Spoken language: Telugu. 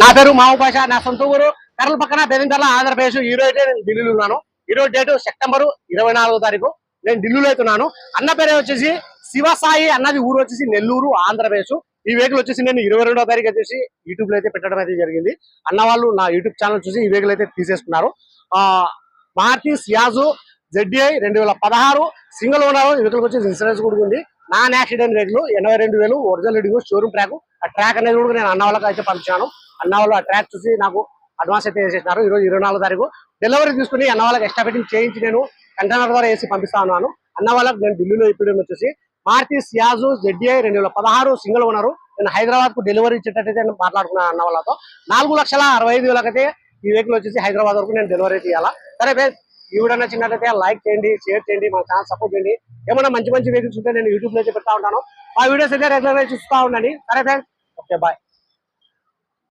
నా పేరు మాము భాష నా సొంత ఊరు కర్రల పక్కన బెదింటర్ల ఆంధ్రప్రదేశ్. ఈ రోజు నేను ఢిల్లీలో ఉన్నాను. ఈ రోజు డేటు సెప్టెంబర్ ఇరవై నాలుగో తారీఖు. నేను ఢిల్లీలో అవుతున్నాను అన్న పేరు వచ్చేసి శివసాయి అన్నది. ఊరు వచ్చేసి నెల్లూరు ఆంధ్రప్రదేశ్. ఈ వెహికల్ వచ్చేసి నేను ఇరవై రెండో తారీఖు వచ్చేసి యూట్యూబ్లో అయితే పెట్టడం అయితే జరిగింది. అన్న వాళ్ళు నా యూట్యూబ్ ఛానల్ చూసి ఈ వెహికల్ అయితే తీసేసుకున్నారు. ఆ మారుతి సియాజు జెడ్డీఐ రెండు వేల పదహారు సింగిల్ ఓనర్ ఈ వెహికల్ వచ్చేసి ఇన్సూరెన్స్ కూడా ఉంది. నాన్ యాక్సిడెంట్ వెహికల్ ఎనభై రెండు వేలు ఒరిజినల్ రీడింగ్ షోరూమ్ ట్రాక్ ఆ ట్రాక్ అనేది కూడా నేను అన్న వాళ్ళకి అయితే పంపించాను. అన్న వాళ్ళు ఆ ట్రాక్ చూసి నాకు అడ్వాన్స్ అయితే వేసేసినారు. ఈ రోజు ఇరవై నాలుగు తారీఖు. డెలివరీ తీసుకుని అన్న వాళ్ళకి ఎక్స్ట్రా ఫిట్టింగ్ చేయించి నేను కంటైనర్ ద్వారా వేసి పంపిస్తా ఉన్నాను. అన్న వాళ్ళకి నేను ఢిల్లీలో ఇప్పుడు వచ్చేసి మార్తి సియాజు జెడ్డీఐ రెండు వేల పదహారు సింగిల్ ఉన్నారు నేను హైదరాబాద్కు డెలివరీ ఇచ్చేటట్టయితే నేను మాట్లాడుకున్నాను అన్న వాళ్ళతో నాలుగు లక్షల అరవై ఐదు వేలకైతే ఈ వెహికల్ వచ్చేసి హైదరాబాద్ వరకు నేను డెలివరీ చేయాలా? సరే ఈ వీడియో నచ్చినట్లయితే లైక్ చేయండి షేర్ చేయండి మా ఛానల్ సపోర్ట్ చేయండి. ఏమైనా మంచి మంచి వెహికల్స్ ఉంటే నేను యూట్యూబ్లో పెడతా ఉంటాను. ఆ వీడియోస్ అయితే రెగ్యులర్గా చూస్తూ ఉండండి. సరే ఫ్రెండ్స్ ఓకే బాయ్